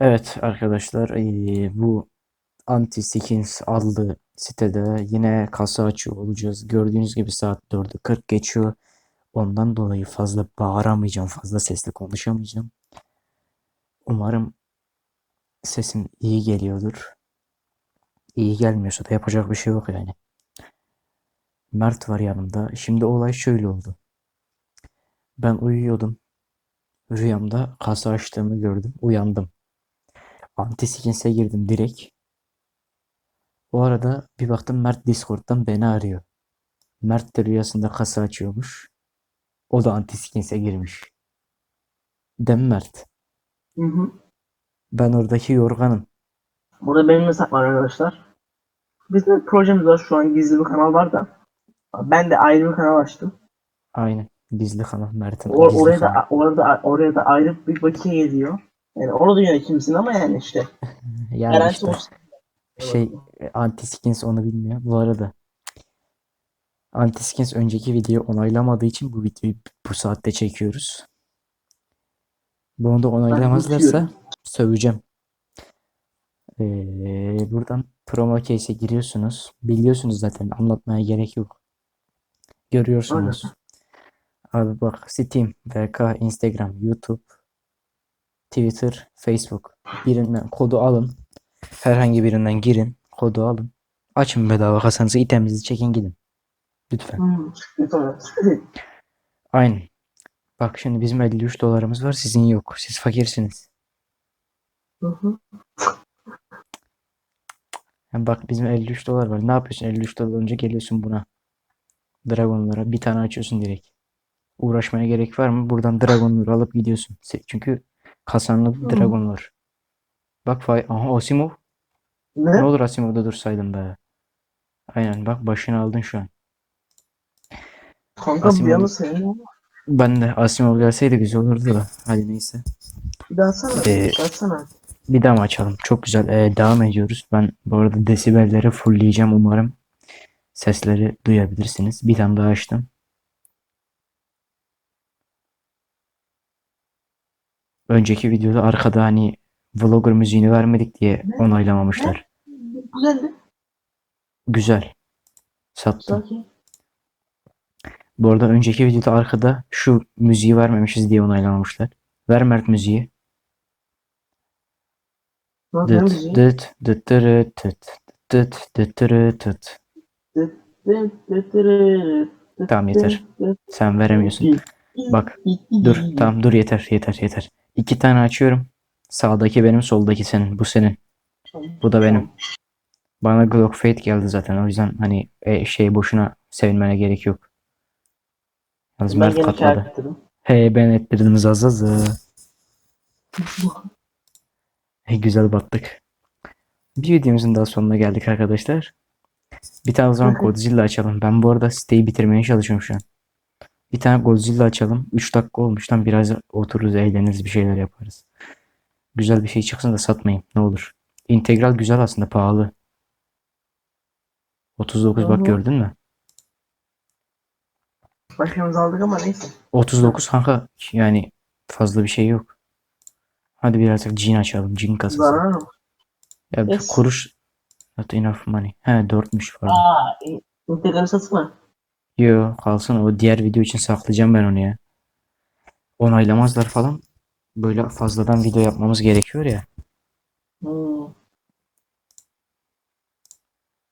Evet arkadaşlar bu Anti Skins adlı sitede yine kasa açıyor olacağız. Gördüğünüz gibi saat 4'ü 40 geçiyor. Ondan dolayı fazla bağıramayacağım, fazla sesle konuşamayacağım. Umarım sesim iyi geliyordur. İyi gelmiyorsa da yapacak bir şey yok yani. Mert var yanımda. Şimdi olay şöyle oldu. Ben uyuyordum. Rüyamda kasa açtığımı gördüm. Uyandım. Anti Skins'e girdim direkt. O arada bir baktım Mert Discord'dan beni arıyor. Mert de rüyasında kasa açıyormuş. O da Antiskins'e girmiş. Değil mi Mert? Hı hı. Ben oradaki yorganım. Burada benim hesap var arkadaşlar. Bizim projemiz var şu an gizli bir kanal var da. Ben de ayrı bir kanal açtım. Aynen. Gizli kanal Mert'in Or- oraya kanal. da orada oraya da ayrı bir bakiye geliyor. Yani onu da yönetimsin ama yani işte. Yani Garanti işte olsun. şey Antiskins onu bilmiyor. Bu arada Antiskins önceki videoyu onaylamadığı için bu videoyu bu saatte çekiyoruz. Bunu da onaylamazlarsa söveceğim. Ee, buradan promo case'e giriyorsunuz. Biliyorsunuz zaten anlatmaya gerek yok. Görüyorsunuz. Abi bak Steam, VK, Instagram, YouTube, Twitter, Facebook. Birinden kodu alın. Herhangi birinden girin. Kodu alın. Açın bedava kasanızı, iteminizi çekin gidin. Lütfen. Hmm. Aynen. Bak şimdi bizim 53 dolarımız var, sizin yok. Siz fakirsiniz. Yani bak bizim 53 dolar var. Ne yapıyorsun? 53 dolar önce geliyorsun buna. Dragonlara bir tane açıyorsun direkt. Uğraşmaya gerek var mı? Buradan Dragonları alıp gidiyorsun. Çünkü kasanlı Hı. Dragon var. Bak fay Aha Asimov. Ne Ne? olur Asimov'da dursaydın be. Aynen bak başını aldın şu an. Kanka Asimov- bir yana senin. Ben de Asimov gelseydi güzel olurdu da. Hadi neyse. Bir daha atsana. Ee. Bir daha mı açalım? Çok güzel. Ee, devam ediyoruz. Ben bu arada desibelleri fullleyeceğim umarım. Sesleri duyabilirsiniz. Bir tane daha açtım. Önceki videoda arkada hani vlogger müziğini vermedik diye onaylamamışlar. Güzel. Sattım. Sakin. Bu arada önceki videoda arkada şu müziği vermemişiz diye onaylamamışlar. Ver Mert müziği. Dıt dıt dıt tıt dıt dıt dırıt tıt. Tamam, yeter. Sen veremiyorsun. Bak, Dur tamam dur yeter yeter yeter. İki tane açıyorum. Sağdaki benim soldaki senin. Bu senin. Bu da benim. Bana Glock Fate geldi zaten. O yüzden hani e, şey boşuna sevinmene gerek yok. Yalnız Ben Mert katladı. He ben ettirdim zazazı. He güzel battık. Bir videomuzun daha sonuna geldik arkadaşlar. Bir tane o zaman. Godzilla açalım. Ben bu arada siteyi bitirmeye çalışıyorum şu an. Bir tane Godzilla açalım. 3 dakika olmuş lan biraz otururuz eğleniriz bir şeyler yaparız. Güzel bir şey çıksın da satmayayım ne olur. İntegral güzel aslında pahalı. 39 Hı bak gördün mü? Başımızı aldık ama neyse. 39 kanka yani fazla bir şey yok. Hadi birazcık cin açalım. Cin kasası. Zarar mı? Ya bir Yes. kuruş not enough money. He 4'müş pardon. Aa, integral satma. Yo kalsın o diğer video için saklayacağım ben onu ya. Onaylamazlar falan. Böyle fazladan video yapmamız gerekiyor ya. Hmm.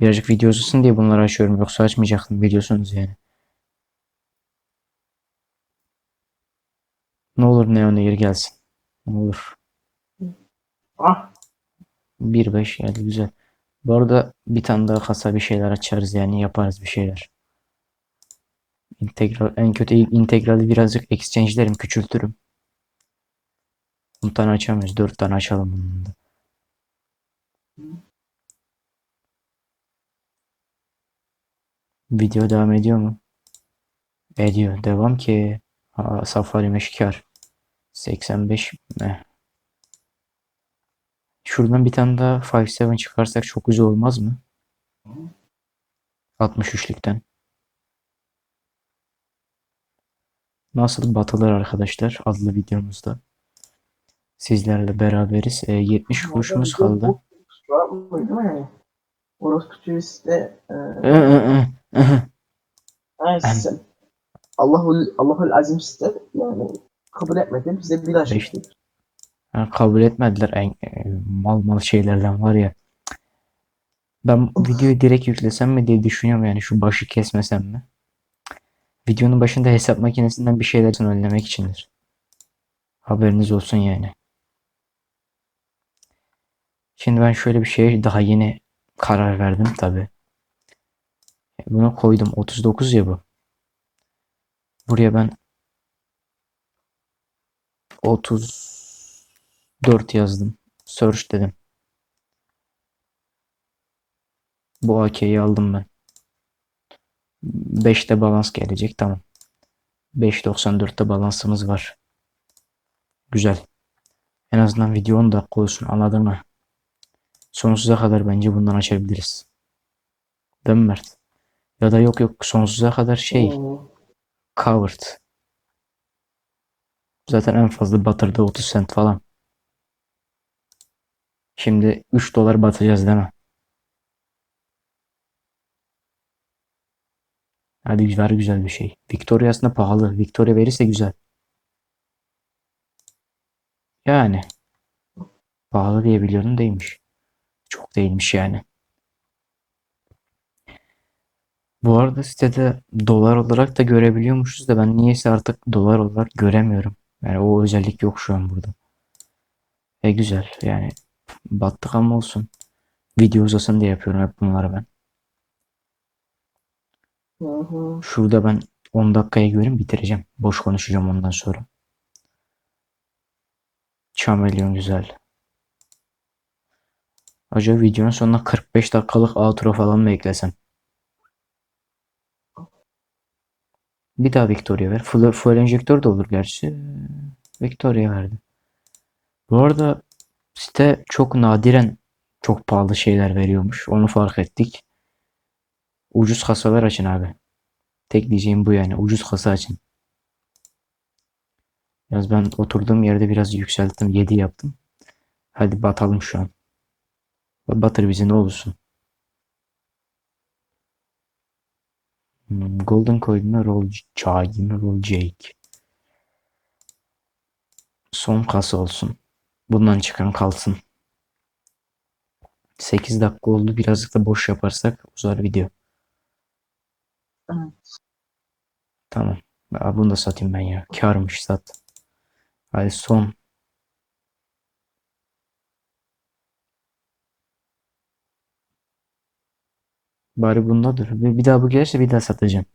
Birazcık video uzasın diye bunları açıyorum. Yoksa açmayacaktım biliyorsunuz yani. Ne olur Neon Air gelsin. Ne olur. Ah, 1.5 geldi güzel. Bu arada bir tane daha kasa bir şeyler açarız yani yaparız bir şeyler. İntegral, en kötü integrali birazcık exchange'lerim küçültürüm. 10 tane açamıyoruz. 4 tane açalım bunun da. Video devam ediyor mu? Ediyor. Devam ki. Aa, Safari meşkar. 85 mi? Şuradan bir tane daha 5-7 çıkarsak çok güzel olmaz mı? 63'lükten. Nasıl batılır arkadaşlar adlı videomuzda. Sizlerle beraberiz. E, 70 kuruşumuz kaldı. Orospu e, her sistem. Allahul, Allahul Azim sistem yani kabul etmedim. Size bir aşk İşte. Ha, kabul etmediler en, e, mal mal şeylerden var ya. Ben videoyu direkt yüklesem mi diye düşünüyorum yani şu başı kesmesem mi? Videonun başında hesap makinesinden bir şeyler önlemek içindir. Haberiniz olsun yani. Şimdi ben şöyle bir şeye daha yeni karar verdim tabi. Buna koydum 39 ya bu. Buraya ben 34 yazdım. Search dedim. Bu AK'yi aldım ben. 5'te balans gelecek tamam. 5.94'te balansımız var. Güzel. En azından video 10 dakika olsun anladın mı? Sonsuza kadar bence bundan açabiliriz. Değil mi Mert? Ya da yok yok sonsuza kadar şey covered. Zaten en fazla batırdı 30 cent falan. Şimdi 3 dolar batacağız değil mi? Hadi ver güzel bir şey. Victoria aslında pahalı. Victoria verirse güzel. Yani. Pahalı diye biliyordum değilmiş. Çok değilmiş yani. Bu arada sitede dolar olarak da görebiliyormuşuz da ben niyeyse artık dolar olarak göremiyorum. Yani o özellik yok şu an burada. E güzel yani battık ama olsun. Video uzasın diye yapıyorum hep bunları ben. Hı. Şurada ben 10 dakikaya görün bitireceğim. Boş konuşacağım ondan sonra. Chameleon güzel. Acaba videonun sonuna 45 dakikalık outro falan mı eklesem? Bir daha Victoria ver. Full, full enjektör de olur gerçi. Victoria verdim. Bu arada site çok nadiren çok pahalı şeyler veriyormuş. Onu fark ettik. Ucuz kasalar açın abi. Tek diyeceğim bu yani. Ucuz kasa açın. Yalnız ben oturduğum yerde biraz yükselttim. 7 yaptım. Hadi batalım şu an. Batır bizi ne olursun. Hmm, Golden Coin mi? Roll Chai mi? Roll Jake. Son kasa olsun. Bundan çıkan kalsın. 8 dakika oldu. Birazcık da boş yaparsak uzar video. Evet. Tamam. Aa, bunu da satayım ben ya. Karmış sat. Hadi son. Bari bunda dur. Bir, bir daha bu gelirse bir daha satacağım.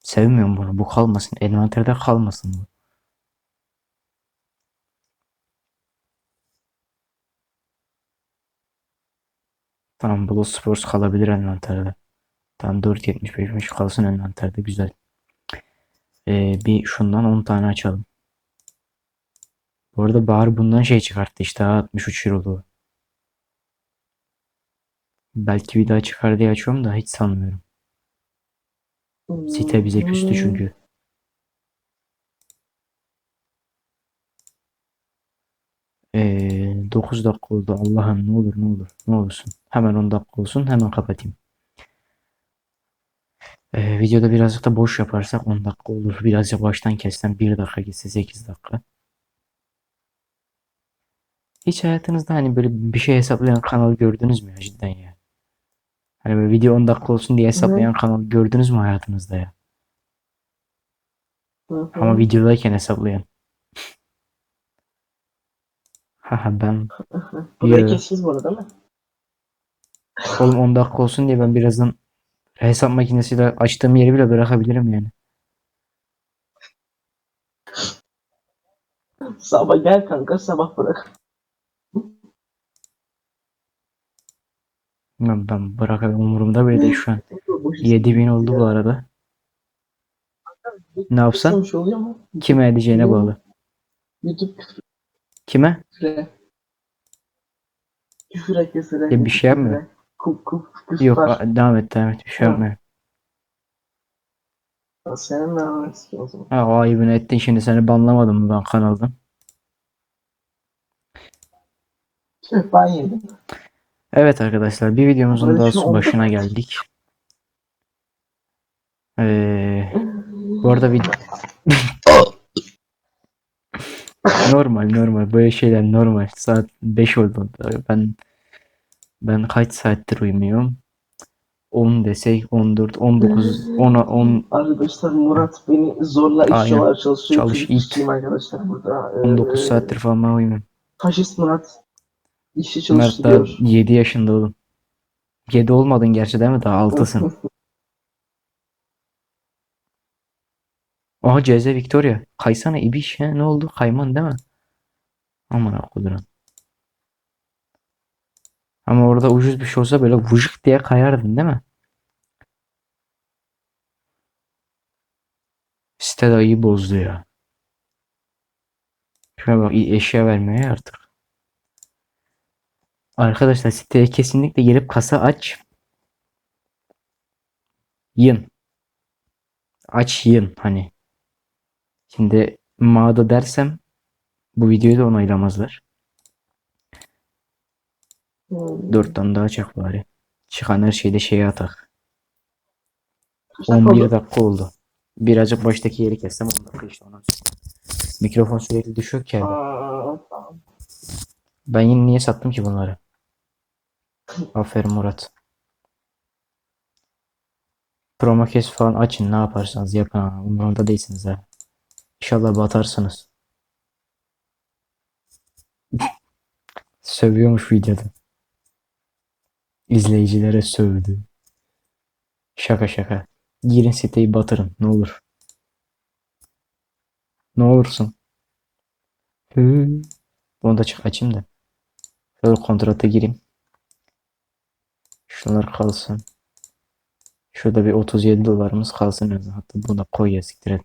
Sevmiyorum bunu. Bu kalmasın. Envanterde kalmasın bu. Tamam Blue Sports kalabilir envanterde. Tamam 4.75'miş kalsın envanterde güzel. Ee, bir şundan 10 tane açalım. Bu arada Bahar bundan şey çıkarttı işte ha, 63 eurolu. Belki bir daha çıkar diye açıyorum da hiç sanmıyorum. Site bize küstü çünkü. Ee, 9 dakika oldu. Allah'ım ne olur ne olur ne olursun. Hemen 10 dakika olsun hemen kapatayım. Ee, videoda birazcık da boş yaparsak 10 dakika olur. Birazcık baştan kessen 1 dakika gitse 8 dakika. Hiç hayatınızda hani böyle bir şey hesaplayan kanal gördünüz mü ya cidden ya? Hani böyle video 10 dakika olsun diye hesaplayan kanal gördünüz mü hayatınızda ya? Hı hı. Ama videodayken hesaplayan. Haha ben Burayı Yo. keseceğiz bu arada değil mi? oğlum 10 dakika olsun diye ben birazdan hesap makinesiyle açtığım yeri bile bırakabilirim yani. Sabah gel kanka sabah bırak. Ben, ben bırakabilirim umurumda bile değil şu an. Boş 7000 oldu bu arada. Ne yapsan? Şey? Kime edeceğine bağlı. YouTube Kime? Küfür küfür. Ya bir şey yapmıyor. Kup kup küfür. Yok a- devam et devam et bir şey Tamam. yapmıyorum. Senin de anlarsın o zaman. Ha, o ayıbını ettin şimdi seni banlamadım mı ben kanaldan? Ben yedim. Evet arkadaşlar bir videomuzun Böyle daha şey başına geldik. Ee, bu arada bir normal normal böyle şeyler normal. Saat 5 oldu. Ben ben kaç saattir uyumuyorum? 10 desek 14 19 10 10 Arkadaşlar Murat beni zorla işçi Aynen. olarak çalışıyor. Çalış, it. arkadaşlar burada. Ee, 19 saattir falan ben uyumuyorum. Faşist Murat. İşçi Mert daha çalıştırıyor. 7 yaşında oğlum. 7 olmadın gerçi değil mi? Daha 6'sın. Aha CZ Victoria. Kaysana ibiş he ne oldu? Kayman değil mi? Aman akuduran. Ama orada ucuz bir şey olsa böyle vıcık diye kayardın değil mi? Site iyi bozdu ya. Şuna bak eşya vermeye artık. Arkadaşlar siteye kesinlikle gelip kasa aç. Yın. Aç yın hani. Şimdi mağda dersem bu videoyu da onaylamazlar. Dört tane daha çak bari. Çıkan her şeyde şeye atak. Kaç dakika 11 oldu? dakika oldu. Birazcık baştaki yeri kessem 10 dakika işte sonra. Mikrofon sürekli düşüyor ki. Aa, tamam. Ben yine niye sattım ki bunları? Aferin Murat. Promo kes falan açın ne yaparsanız yapın ha. Umurumda değilsiniz ha. İnşallah batarsınız. Sövüyormuş videoda. İzleyicilere sövdü. Şaka şaka. Girin siteyi batırın ne olur. Ne olursun. Hı. Bunu da çık açayım da. Şöyle kontrata gireyim. Şunlar kalsın. Şurada bir 37 dolarımız kalsın. Hatta bunu da koy ya siktir.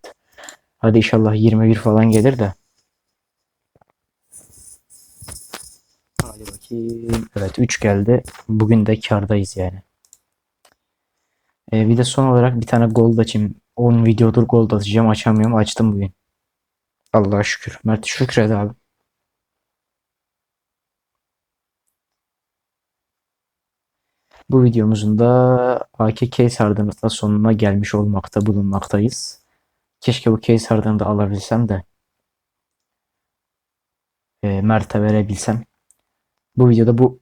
Hadi inşallah 21 falan gelir de. Hadi bakayım. Evet 3 geldi. Bugün de kardayız yani. Ee, bir de son olarak bir tane gold açayım. 10 videodur gold atacağım. Açamıyorum. Açtım bugün. Allah'a şükür. Mert şükret abi. Bu videomuzun da AK case hard'ımızda sonuna gelmiş olmakta bulunmaktayız. Keşke bu case hard'ını da alabilsem de e, Mert'e verebilsem. Bu videoda bu